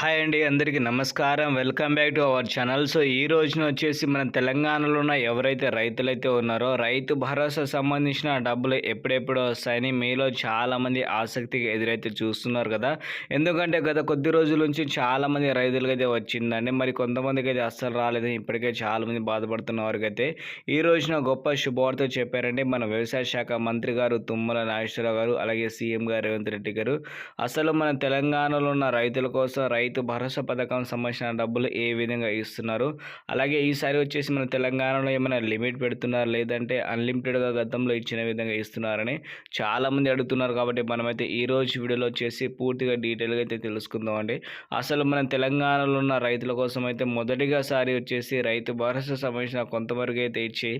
Hi అండి అందరికీ నమస్కారం. Welcome back to our channel. So ఈ రోజున వచ్చేసి మన తెలంగాణలో ఉన్న ఎవరైతే రైతులైతే ఉన్నారో రైతు భరోసా సంబంధించిన డబ్బులు ఎప్పుడెప్పుడు వస్తాయని మీలో చాలామంది ఆసక్తిగా ఎదురైతే చూస్తున్నారు కదా. ఎందుకంటే గత కొద్ది రోజుల నుంచి చాలామంది రైతులకి అయితే వచ్చిందండి. మరి కొంతమందికి అయితే అస్సలు రాలేదని ఇప్పటికే చాలామంది బాధపడుతున్న వారికి అయితే ఈ రోజున గొప్ప శుభవార్త చెప్పారండి. మన వ్యవసాయ శాఖ మంత్రి గారు తుమ్మల నాగేశ్వరరావు గారు అలాగే సీఎం గారు రేవంత్ రెడ్డి గారు. అసలు మన తెలంగాణలో ఉన్న రైతుల కోసం రైతు రైతు భరోసా పథకం సంబంధించిన డబ్బులు ఏ విధంగా ఇస్తున్నారు? అలాగే ఈసారి వచ్చేసి మన తెలంగాణలో ఏమైనా లిమిట్ పెడుతున్నారు? లేదంటే అన్లిమిటెడ్గా గతంలో ఇచ్చిన విధంగా ఇస్తున్నారని చాలామంది అడుగుతున్నారు కాబట్టి మనమైతే ఈ రోజు వీడియోలో వచ్చేసి పూర్తిగా డీటెయిల్గా అయితే తెలుసుకుందాం అండి. అసలు మన తెలంగాణలో ఉన్న రైతుల కోసం అయితే మొదటిగా సారి వచ్చేసి రైతు భరోసా సంబంధించిన కొంతవరకు అయితే ఇచ్చి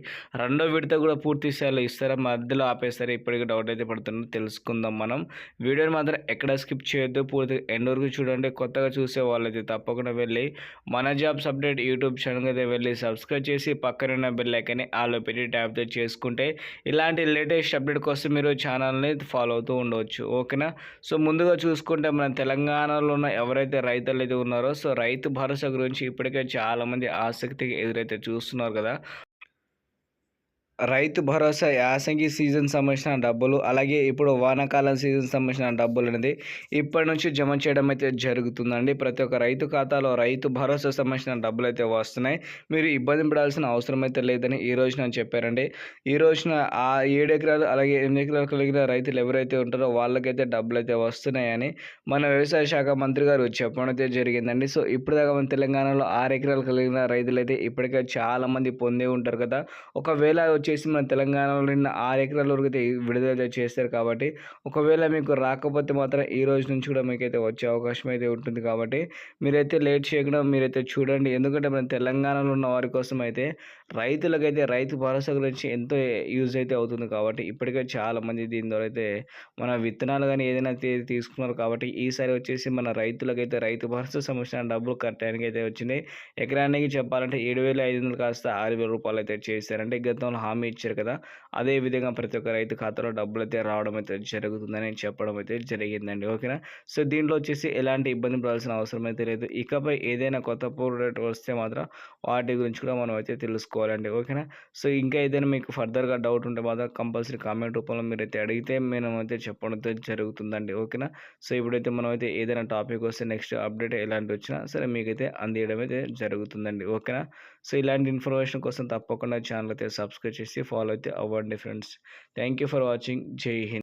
రెండో విడత కూడా పూర్తి స్థాయిలో ఇస్తారా? మధ్యలో ఆపేస్తారా? ఇప్పటికీ డౌట్ అయితే పడుతుంది తెలుసుకుందాం మనం. వీడియోని మాత్రం ఎక్కడ స్కిప్ చేయొద్దు. పూర్తిగా ఎండ్ వరకు చూడండి. కొత్తగా చూసే వాళ్ళైతే తప్పకుండా వెళ్ళి మన జాబ్స్ అప్డేట్ యూట్యూబ్ ఛానల్ అయితే వెళ్ళి సబ్స్క్రైబ్ చేసి పక్కన ఉన్న బెల్ ఐకన్ని ఆలో పెట్టి ట్యాప్తో చేసుకుంటే ఇలాంటి లేటెస్ట్ అప్డేట్ కోసం మీరు ఛానల్ని ఫాలో అవుతూ ఉండవచ్చు ఓకేనా? సో ముందుగా చూసుకుంటే మన తెలంగాణలో ఉన్న ఎవరైతే రైతులు అయితే ఉన్నారో సో రైతు భరోసా గురించి ఇప్పటికే చాలామంది ఆసక్తిగా ఎదురైతే చూస్తున్నారు కదా. రైతు భరోసా యాసంగి సీజన్ సంబంధించిన డబ్బులు అలాగే ఇప్పుడు వానాకాలం సీజన్ సంబంధించిన డబ్బులు అనేది ఇప్పటి నుంచి జమ చేయడం అయితే జరుగుతుందండి. ప్రతి ఒక్క రైతు ఖాతాలో రైతు భరోసా సంబంధించిన డబ్బులు అయితే వస్తున్నాయి. మీరు ఇబ్బంది పడాల్సిన అవసరం అయితే లేదని ఈ రోజున చెప్పారండి. ఈ రోజున ఆ ఏడు ఎకరాలు అలాగే ఎనిమిది ఎకరాలు కలిగిన రైతులు ఎవరైతే ఉంటారో వాళ్ళకైతే డబ్బులు అయితే వస్తున్నాయని మన వ్యవసాయ శాఖ మంత్రి గారు చెప్పడం అయితే జరిగిందండి. సో ఇప్పుడు దాకా మన తెలంగాణలో ఆరు ఎకరాలు కలిగిన రైతులు అయితే ఇప్పటికే చాలామంది పొందే ఉంటారు కదా. ఒకవేళ వచ్చి వచ్చేసి మన తెలంగాణలో నిన్న ఆరు ఎకరాల వరకు అయితే విడుదల చేస్తారు కాబట్టి ఒకవేళ మీకు రాకపోతే మాత్రం ఈ రోజు నుంచి కూడా మీకు అయితే వచ్చే అవకాశం అయితే ఉంటుంది కాబట్టి మీరైతే లేట్ చేయకుండా మీరైతే చూడండి. ఎందుకంటే మన తెలంగాణలో ఉన్న వారి కోసం అయితే రైతులకైతే రైతు భరోసా గురించి ఎంతో యూజ్ అయితే అవుతుంది కాబట్టి ఇప్పటికే చాలామంది దీని ద్వారా అయితే మన విత్తనాలు కానీ ఏదైనా తీసుకున్నారు కాబట్టి ఈసారి వచ్చేసి మన రైతులకైతే రైతు భరోసా సంబంధించిన డబ్బులు కట్టడానికి అయితే వచ్చినాయి ఎకరానికి చెప్పాలంటే ఏడు వేల ఐదు వందలు కాస్త ఆరు వేల రూపాయలు అయితే చేశారంటే గతంలో హామీ హామీ ఇచ్చారు కదా. అదే విధంగా ప్రతి ఒక్క రైతు ఖాతాలో డబ్బులు అయితే రావడం అయితే జరుగుతుందని చెప్పడం అయితే జరిగిందండి. ఓకేనా? సో దీంట్లో వచ్చేసి ఎలాంటి ఇబ్బంది పడాల్సిన అవసరం అయితే లేదు. ఇకపై ఏదైనా కొత్త ప్రోడక్ట్ వస్తే మాత్రం వాటి గురించి కూడా మనం అయితే తెలుసుకోవాలండి. ఓకేనా? సో ఇంకా ఏదైనా మీకు ఫర్దర్గా డౌట్ ఉంటే మాత్రం కంపల్సరీ కామెంట్ రూపంలో మీరు అయితే అడిగితే మేము అయితే చెప్పడం అయితే జరుగుతుందండి. ఓకేనా? సో ఇప్పుడైతే మనం అయితే ఏదైనా టాపిక్ వస్తే నెక్స్ట్ అప్డేట్ ఎలాంటి వచ్చినా సరే మీకైతే అందియడం అయితే జరుగుతుందండి. ఓకేనా? సో ఇలాంటి ఇన్ఫర్మేషన్ కోసం తప్పకుండా ఛానల్ అయితే సబ్స్క్రైబ్ చేసి చేసి ఫాలో అయితే అవ్వండి ఫ్రెండ్స్ థ్యాంక్ ఫర్ వాచింగ్ జై హింద్